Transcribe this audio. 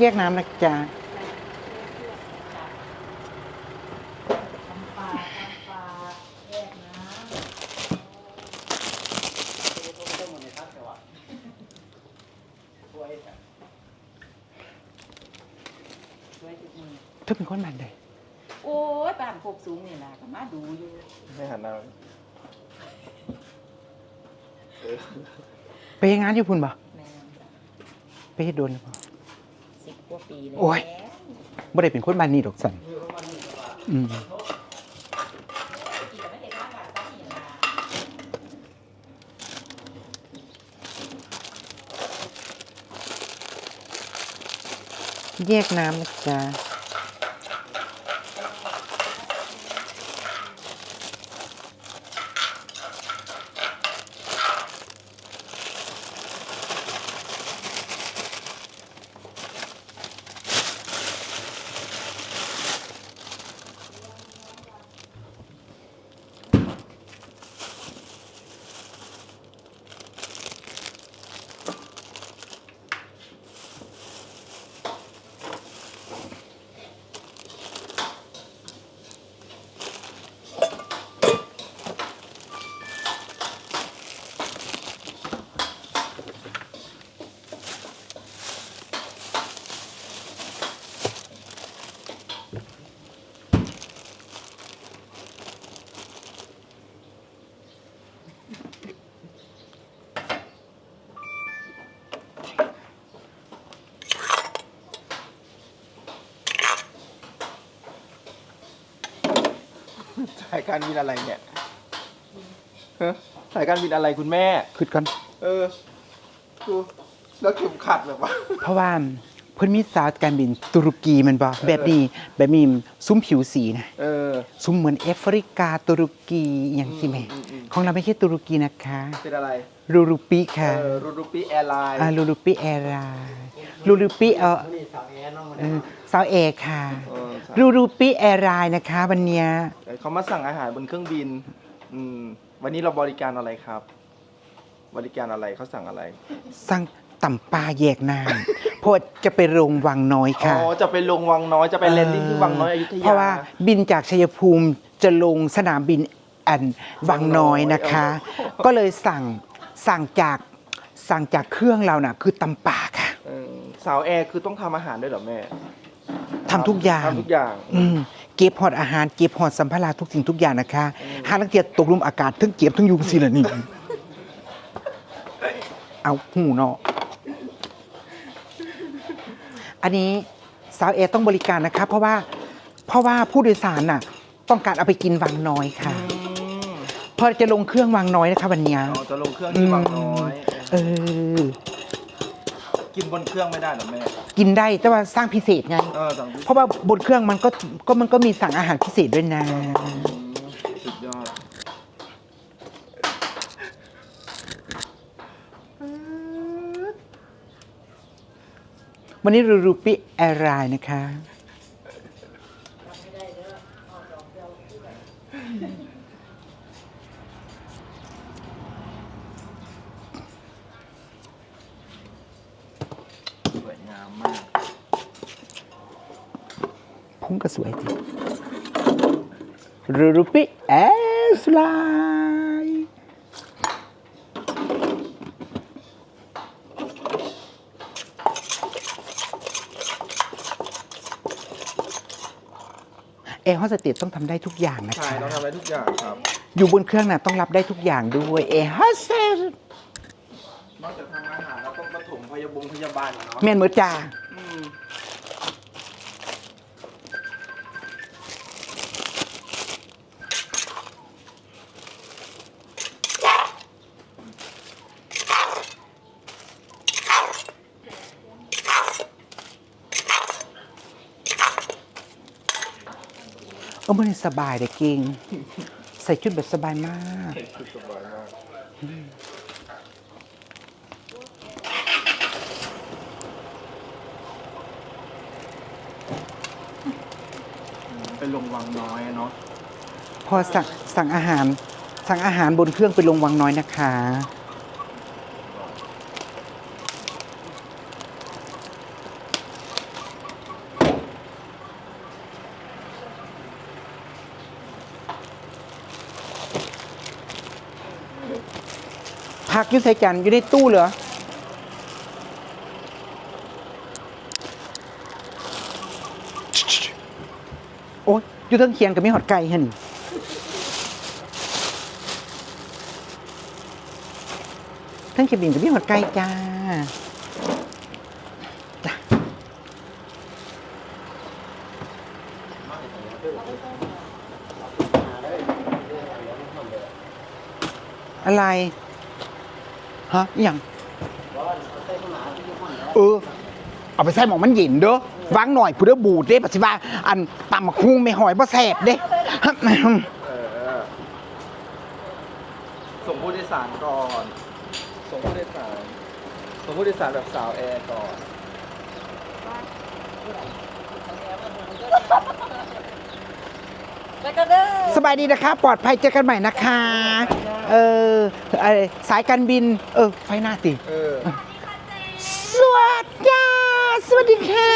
แยกน้ำนะจ๊ะทำปลาทำปลาแยกน้ำช่วยทุกมือเธอเป็นคนบ้านใดโอ้ยบ้านโคกสูงนี่ล่ะก็มาดูอยู่ไม่หันหน้าไปเฮ็ดงานอยู่พุ่นบ่แม่นจ้ะไปเฮ็ดโดนหรือเปล่า สิบกว่าปีแล้วโอ้ย บ่ได้เป็นคนบ้านนี้ดอกสันอืมกี่ก็ไม่ได้ข้ามบ้านซ้ำนี่ล่ะแยกน้ำนะจ๊ะ สายการบินอะไรเนี่ยฮะสายการบินอะไรคุณแม่คิดก่อนเออดูแล้วเข็มขัดแบบว่า เพราะว่าเพิ่นมีสาวการบินตุรกีแมันบ่แบบนี้แบบนี้ซุ้มผิวสีนะ เออ ซุ้มเหมือนแอฟริกาตุรกีอหย่างสิแม่ อืมอืมของเราไม่ใช่ตุรกีนะคะเป็นอะไร ลูรูปิค่ะเออรูรูปีแอร์ไลน์อ่าลูรูปิแอร์ไลน์ลูรูปิเออเออสาวเอค่ะ เออ ใช่ลูรูปิแอร์ไลน์นะคะวันเนี้ยเขามาสั่งอาหารบนเครื่องบิน อืม วันนี้เราบริการอะไรครับ บริการอะไรเขาสั่งอะไร สั่งต่ำปลาแยกน้ำ เพราะว่าจะไปโรงวังน้อยอ๋ค่ะ อ จะไปลงวังน้อย จะไปแลนดิ้งที่วังน้อยอยุธยา เพราะว่าบินจากชัยภูมิจะลงสนามบินอันวังน้อยนะคะก็เลยสั่งสั่งจากสั่งจากเครื่องเราน่ะ คือตำป่าค่ะ เออสาวแอร์คือต้องทำอาหารด้วยเหรอแม่ทำทุกอย่าง ทำทุกอย่าง อืมเก็บหอดอาหารเก็บหอดสัมภาระทุกสิ่งทุกอย่างนะคะหาลังเกียจตกหลุมอากาศทั้งเก็บทั้งยุงสิละนี่ เอาหูเนาะอันนี้สาวเอต้องบริการนะคะ เพราะว่าเพราะว่าผู้โดยสารน่ะ ต้องการเอาไปกินวังน้อยค่ะอืมเพราะจะลงเครื่องวังน้อยนะคะ วันเนี้ยอ๋อจะลงเครื่องที่วังน้อย เออ กินบนเครื่องไม่ได้เหรอแม่กินได้แต่ว่าสร้างพิเศษไง เออสั่งที่เพราะว่าบนเครื่องมันก็ก็มันก็มีสั่งอาหารพิเศษด้วยนะอืมสุดยอดวันนี้รูรูปิแอร์ไลน์นะคะ สวยงามมากพุ่งก็สวยจริงรูรูปิแอร์ไลน์แอร์โฮสเตสต้องทำได้ทุกอย่างนะใช่คะต้องทำได้ทุกอย่างครับ อยู่บนเครื่องน่ะต้องรับได้ทุกอย่างด้วยแอร์โฮสเตส นอกจากทำ ยาบงพยาบาลเนาะแม่นเหมือจ่าอืมเออมันสบายเลยเก่งใส่ชุดแบบสบายมาก สบายมาก เปลงวังน้อยเนาะพอสั่งสั่งอาหารสั่งอาหารบนเครื่องเป็นลงวังน้อยนะคะ ผักยุ่ใส่จันอยู่ในตู้เหรอ โอ้ยอยู่เทั้งเคียงกับมีหอดไก่ฮะนี่ทั้งเขียบินกับมีหอดไก่จ้าจ้าอะไรฮะอหย่างเออเอาไปใส่หมองมันหยินเด้อ วางหน่อยผู้เด้อบูดเด้ปัจจุบันอันตำมะคุงไม่หอยบ่แสบเด้ เออ ส่งผู้โดยสารก่อน ส่งผู้โดยสาร ส่งผู้โดยสารแบบสาวแอร์ก่อน แล้วก็เด้อสบายดีนะคะ ปลอดภัยเจอกันใหม่นะคะ เออไอสายการบิน เออ ไฟหน้าติ เออ สวัสดีค่ะ สวัสดีค่ะ